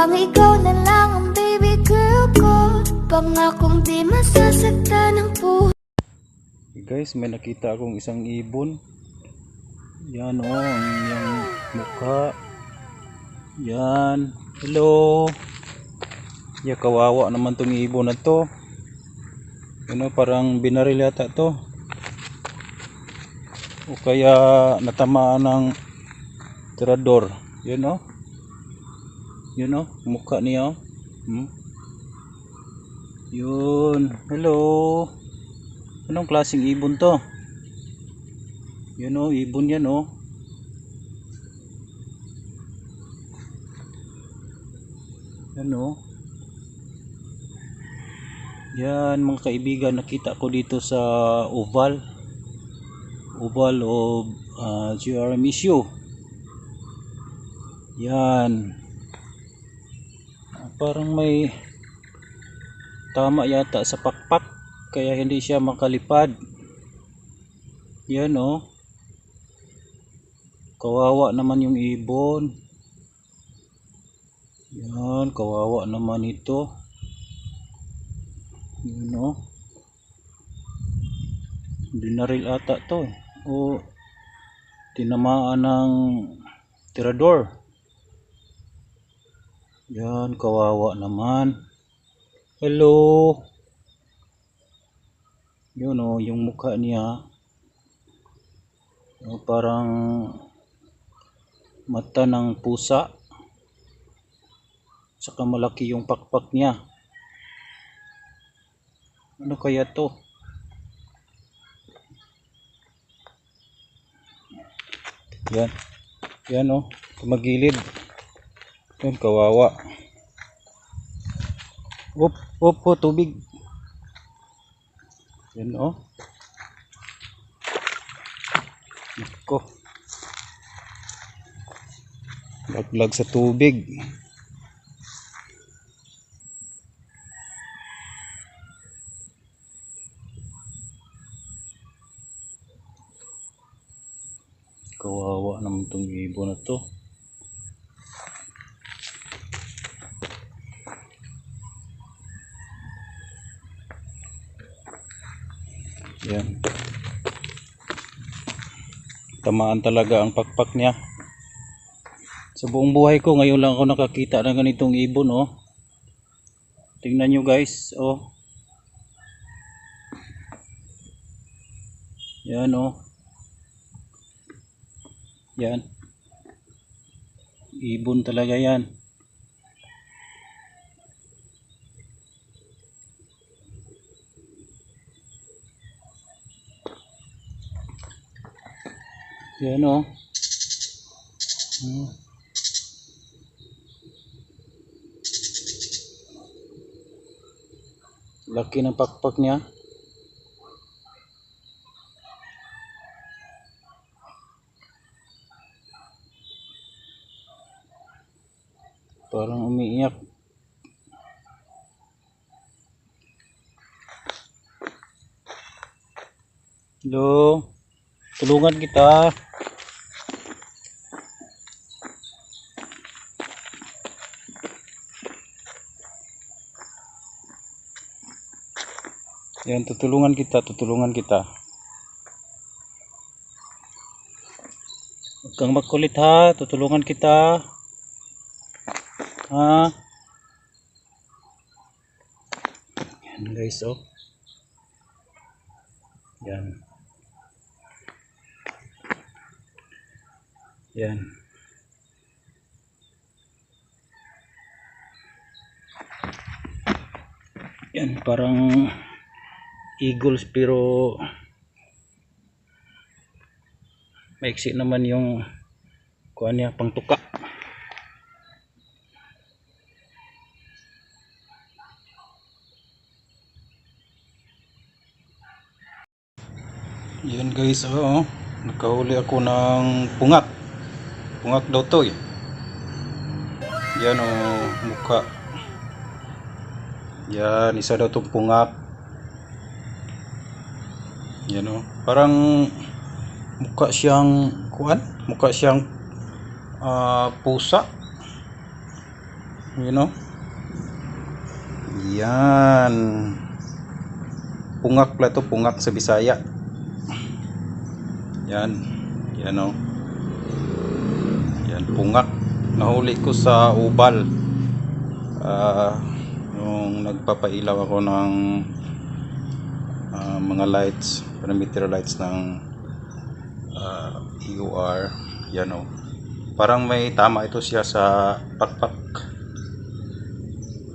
Mukhang ikaw na lang ang baby girl ko Pangakong di masasaktan ng Okay, guys, may nakita akong isang ibon. Yan oh, ang iyang mukha. Yan. Hello. Ya kawawa naman tong ibon na to. Ano, parang binaril yata to. O kaya natamaan ng tirador. Yan oh. Yun oh, mukha niya oh. Hmm? Yun. Hello. Anong klaseng ibon to? Yun o, ibon yan o. Yan o. Yan mga kaibigan, nakita ko dito sa oval. Oval of uh, GRM issue. Yan. Parang may tama yata sa pakpak kaya hindi siya makalipad. Yan oh. Kawawa naman yung ibon. Yan kawawa naman ito. Yun oh. Binaril ata to eh. o tinamaan ng tirador yan kawawa naman. Hello. Yun o, yung mukha niya. O, parang mata ng pusa. Saka malaki yung pakpak niya. Ano kaya to? Yan. Yan o tumagilid yan kawawa up up po tubig yan oh. Nako. Laglag sa tubig. Kawawa naman itong ibon na to. Yan. Tamaan talaga ang pakpak niya. Sa buong buhay ko, ngayon lang ako nakakita ng ganitong ibon, oh. Tingnan nyo guys, oh. Yan, oh. Yan. Ibon talaga yan. Yan, oh. Hmm. Laki ng pakpak niya. Parang umiiyak. Hello. Tulungan kita. Yan, tutulungan kita, tutulungan kita. Kang magkulit ha, tutulungan kita. Ha? Yan guys, oh. Yan. Yan. Yan, parang eagles pero maiksi naman yung kuha niya pang tuka yan guys oh, nakahuli ako ng pungak. Pungak daw to eh. Yan oh mukha. Yan isa daw tong pungak yan o. Parang mukha siyang kuan, mukha siyang ah, pusa. You know? Yan. Pungak pala to, pungak sa Bisaya. Yan. Yan o. Yan, pungak. Nahuli ko sa ubal. Ah, nung nagpapailaw ako ng ah, mga lights, perimeter lights ng ah, EOR. Yan o. Parang may tama ito siya sa pakpak.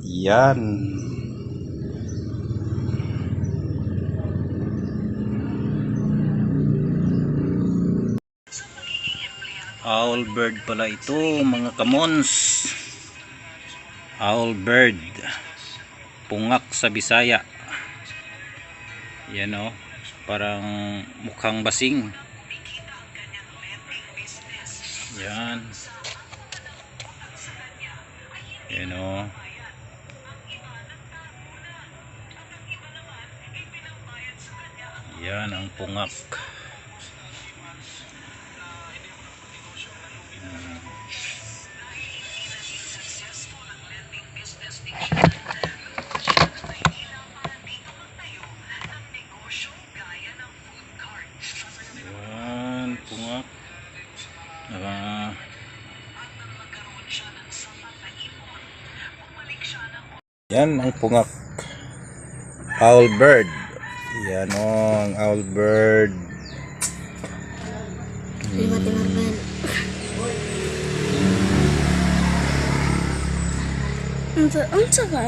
Yan. Owl bird pala ito mga kamons. Owl bird. Pungak sa Bisaya. Yan o. Parang mukhang basing. Yan. Yan o. Yan ang pungak. Yan ang pungak. Owl bird. Yan o, ang owl bird. Tinarban. Unsa unsa ka